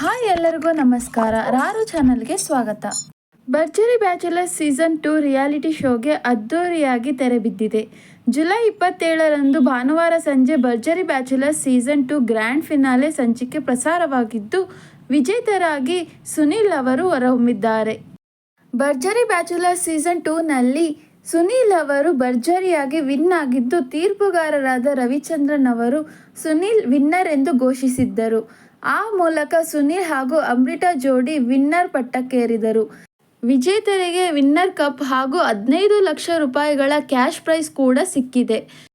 Hi ಎಲ್ಲರಿಗೂ ನಮಸ್ಕಾರ. ರಾರು ಚಾನಲ್ಗೆ ಸ್ವಾಗತ. Bharjari bachelor season two reality ಶೋಗೆ ಅದ್ದೂರಿಯಾಗಿ ತೆರೆಬಿದ್ದಿದೆ ಜುಲೈ ಇಪ್ಪತ್ತೇಳರಂದು ಭಾನುವಾರ ಸಂಜೆ Bharjari bachelor season two grand finale ಸಂಚಿಕೆ ಪ್ರಸಾರವಾಗಿದ್ದು, ವಿಜೇತರಾಗಿ ಸುನೀಲ್ ಅವರು ಹೊರಹೊಮ್ಮಿದ್ದಾರೆ. ಭರ್ಜರಿ ಬ್ಯಾಚುಲರ್ ಸೀಸನ್ ಟೂನಲ್ಲಿ ಸುನೀಲ್ ಅವರು ಭರ್ಜರಿಯಾಗಿ ವಿನ್ ಆಗಿದ್ದು, ತೀರ್ಪುಗಾರರಾದ ರವಿಚಂದ್ರನ್ ಅವರು ಸುನೀಲ್ ವಿನ್ನರ್ ಎಂದು ಘೋಷಿಸಿದ್ದರು. ಆ ಮೂಲಕ ಸುನೀಲ್ ಹಾಗೂ ಅಮೃತಾ ಜೋಡಿ ವಿನ್ನರ್ ಪಟ್ಟಕ್ಕೇರಿದರು. ವಿಜೇತರಿಗೆ ವಿನ್ನರ್ ಕಪ್ ಹಾಗೂ ಹದಿನೈದು ಲಕ್ಷ ರೂಪಾಯಿಗಳ ಕ್ಯಾಶ್ ಪ್ರೈಸ್ ಕೂಡ ಸಿಕ್ಕಿದೆ.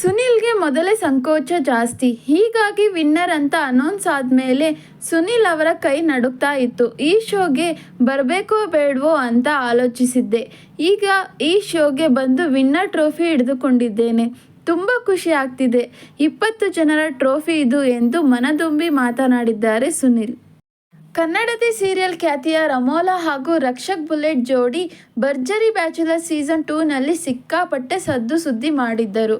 ಸುನಿಲ್ಗೆ ಮೊದಲೇ ಸಂಕೋಚ ಜಾಸ್ತಿ. ಹೀಗಾಗಿ ವಿನ್ನರ್ ಅಂತ ಅನೌನ್ಸ್ ಆದಮೇಲೆ ಸುನಿಲ್ ಅವರ ಕೈ ನಡುಕ್ತಾ ಇತ್ತು. ಈ ಶೋಗೆ ಬರಬೇಕೋ ಬೇಡವೋ ಅಂತ ಆಲೋಚಿಸಿದ್ದೆ. ಈಗ ಈ ಶೋಗೆ ಬಂದು ವಿನ್ನರ್ ಟ್ರೋಫಿ ಹಿಡಿದುಕೊಂಡಿದ್ದೇನೆ. ತುಂಬ ಖುಷಿ ಆಗ್ತಿದೆ. ಇಪ್ಪತ್ತು ಜನರ ಟ್ರೋಫಿ ಇದು ಎಂದು ಮನದುಂಬಿ ಮಾತನಾಡಿದ್ದಾರೆ ಸುನಿಲ್. ಕನ್ನಡತಿ ಸೀರಿಯಲ್ ಖ್ಯಾತಿಯ ರಮೋಲಾ ಹಾಗೂ ರಕ್ಷಕ್ ಬುಲೆಟ್ ಜೋಡಿ ಭರ್ಜರಿ ಬ್ಯಾಚುಲರ್ ಸೀಸನ್ ಟೂನಲ್ಲಿ ಸಿಕ್ಕಾಪಟ್ಟೆ ಸದ್ದು ಸುದ್ದಿ ಮಾಡಿದ್ದರು.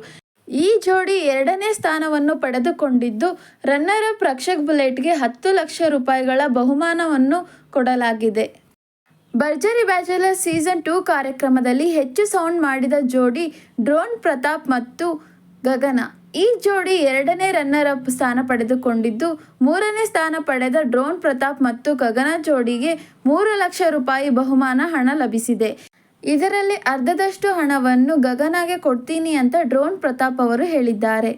ಈ ಜೋಡಿ ಎರಡನೇ ಸ್ಥಾನವನ್ನು ಪಡೆದುಕೊಂಡಿದ್ದು ರನ್ನರ್ ಅಪ್ ರಕ್ಷಕ್ ಬುಲೆಟ್ಗೆ ಹತ್ತು ಲಕ್ಷ ರೂಪಾಯಿಗಳ ಬಹುಮಾನವನ್ನು ಕೊಡಲಾಗಿದೆ. ಭರ್ಜರಿ ಬ್ಯಾಚುಲರ್ ಸೀಸನ್ ಟೂ ಕಾರ್ಯಕ್ರಮದಲ್ಲಿ ಹೆಚ್ಚು ಸೌಂಡ್ ಮಾಡಿದ ಜೋಡಿ ಡ್ರೋನ್ ಪ್ರತಾಪ್ ಮತ್ತು ಗಗನ. ಈ ಜೋಡಿ ಎರಡನೇ ರನ್ನರ್ ಅಪ್ ಸ್ಥಾನ ಪಡೆದುಕೊಂಡಿದ್ದು, ಮೂರನೇ ಸ್ಥಾನ ಪಡೆದ ಡ್ರೋನ್ ಪ್ರತಾಪ್ ಮತ್ತು ಗಗನ ಜೋಡಿಗೆ ಮೂರು ಲಕ್ಷ ರೂಪಾಯಿ ಬಹುಮಾನ ಹಣ ಲಭಿಸಿದೆ. ಇದರಲ್ಲಿ ಅರ್ಧದಷ್ಟು ಹಣವನ್ನು ಗಗನಗೆ ಕೊಡ್ತೀನಿ ಅಂತ ಡ್ರೋನ್ ಪ್ರತಾಪ್ ಅವರು ಹೇಳಿದ್ದಾರೆ.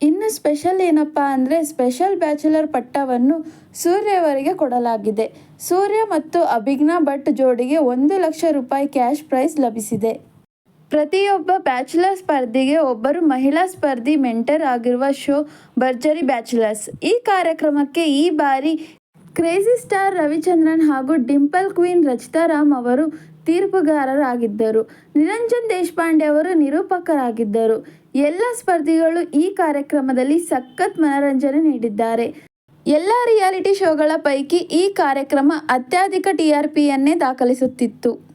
ಇನ್ನು ಸ್ಪೆಷಲ್ ಏನಪ್ಪ ಅಂದರೆ ಸ್ಪೆಷಲ್ ಬ್ಯಾಚುಲರ್ ಪಟ್ಟವನ್ನು ಸೂರ್ಯ ಅವರಿಗೆ ಕೊಡಲಾಗಿದೆ. ಸೂರ್ಯ ಮತ್ತು ಅಭಿಜ್ಞಾ ಭಟ್ ಜೋಡಿಗೆ ಒಂದು ಲಕ್ಷ ರೂಪಾಯಿ ಕ್ಯಾಶ್ ಪ್ರೈಸ್ ಲಭಿಸಿದೆ. ಪ್ರತಿಯೊಬ್ಬ ಬ್ಯಾಚುಲರ್ ಸ್ಪರ್ಧಿಗೆ ಒಬ್ಬರು ಮಹಿಳಾ ಸ್ಪರ್ಧಿ ಮೆಂಟರ್ ಆಗಿರುವ ಶೋ ಭರ್ಜರಿ ಬ್ಯಾಚುಲರ್ಸ್ ಈ ಕಾರ್ಯಕ್ರಮಕ್ಕೆ ಈ ಬಾರಿ ಕ್ರೇಜಿ ಸ್ಟಾರ್ ರವಿಚಂದ್ರನ್ ಹಾಗೂ ಡಿಂಪಲ್ ಕ್ವೀನ್ ರಚಿತಾ ರಾಮ್ ಅವರು ತೀರ್ಪುಗಾರರಾಗಿದ್ದರು. ನಿರಂಜನ್ ದೇಶಪಾಂಡೆ ಅವರು ನಿರೂಪಕರಾಗಿದ್ದರು. ಎಲ್ಲ ಸ್ಪರ್ಧಿಗಳು ಈ ಕಾರ್ಯಕ್ರಮದಲ್ಲಿ ಸಖತ್ ಮನರಂಜನೆ ನೀಡಿದ್ದಾರೆ. ಎಲ್ಲ ರಿಯಾಲಿಟಿ ಶೋಗಳ ಪೈಕಿ ಈ ಕಾರ್ಯಕ್ರಮ ಅತ್ಯಧಿಕ ಟಿಆರ್ಪಿಯನ್ನೇ ಆರ್ ಪಿಯನ್ನೇ ದಾಖಲಿಸುತ್ತಿತ್ತು.